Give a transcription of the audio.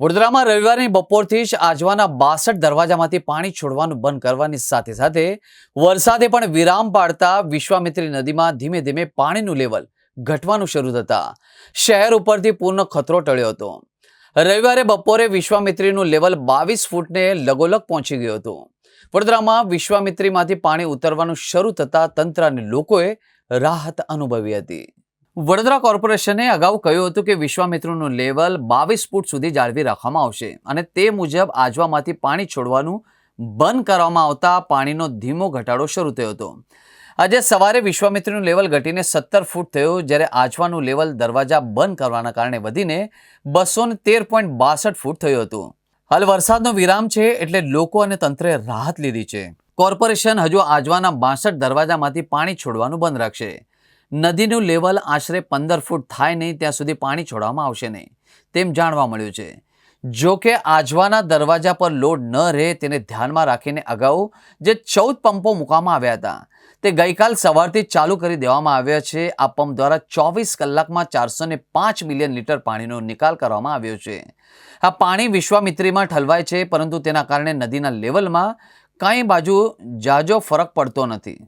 વડોદરામાં રવિવારની બપોરથી જ આજવાના બાસઠ દરવાજામાંથી પાણી છોડવાનું બંધ કરવાની સાથે સાથે વરસાદે પણ વિરામ પાડતા વિશ્વામિત્રી નદીમાં ધીમે ધીમે પાણીનું લેવલ ઘટવાનું શરૂ થતા શહેર ઉપરથી પૂર્ણ ખતરો ટળ્યો હતો. રવિવારે બપોરે વિશ્વામિત્રીનું લેવલ બાવીસ ફૂટને લગોલગ પહોંચી ગયું હતું. વડોદરામાં વિશ્વામિત્રીમાંથી પાણી ઉતરવાનું શરૂ થતાં તંત્ર અને લોકોએ રાહત અનુભવી હતી. વડોદરા કોર્પોરેશને અગાઉ કહ્યું હતું કે વિશ્વામિત્રનું લેવલ બાવીસ ફૂટ સુધી જાળવી રાખવામાં આવશે અને તે મુજબ આજવામાંથી પાણી છોડવાનું બંધ કરવામાં આવતા પાણીનો ધીમો ઘટાડો શરૂ થયો હતો. આજે સવારે વિશ્વામિત્રીનું લેવલ ઘટીને સત્તર ફૂટ થયું જ્યારે આજવાનું લેવલ દરવાજા બંધ કરવાના કારણે વધીને બસો તેર પોઈન્ટ બાસઠ ફૂટ થયું હતું. હાલ વરસાદનો વિરામ છે એટલે લોકો અને તંત્રે રાહત લીધી છે. કોર્પોરેશન હજુ આજવાના બાસઠ દરવાજામાંથી પાણી છોડવાનું બંધ રાખશે. નદીનું લેવલ આશરે પંદર ફૂટ થાય નહીં, ત્યાં સુધી પાણી છોડવામાં આવશે નહીં. તેમ જાણવા મળ્યું છે. જો કે આજવાના દરવાજા પર લોડ ન રહે તેને ધ્યાનમાં રાખીને અગાઉ જે ચૌદ પંપો મૂકવામાં આવ્યા હતા, તે ગઈકાલ સવારથી ચાલુ કરી દેવામાં આવ્યા છે. આ પંપ દ્વારા ચોવીસ કલાકમાં ચારસો પાંચ મિલિયન લીટર પાણીનો નિકાલ કરવામાં આવ્યો છે. આ પાણી વિશ્વામિત્રીમાં ઠલવાય છે, પરંતુ તેના કારણે નદીના લેવલમાં કાંઈ બાજુ જાજો ફરક પડતો નથી.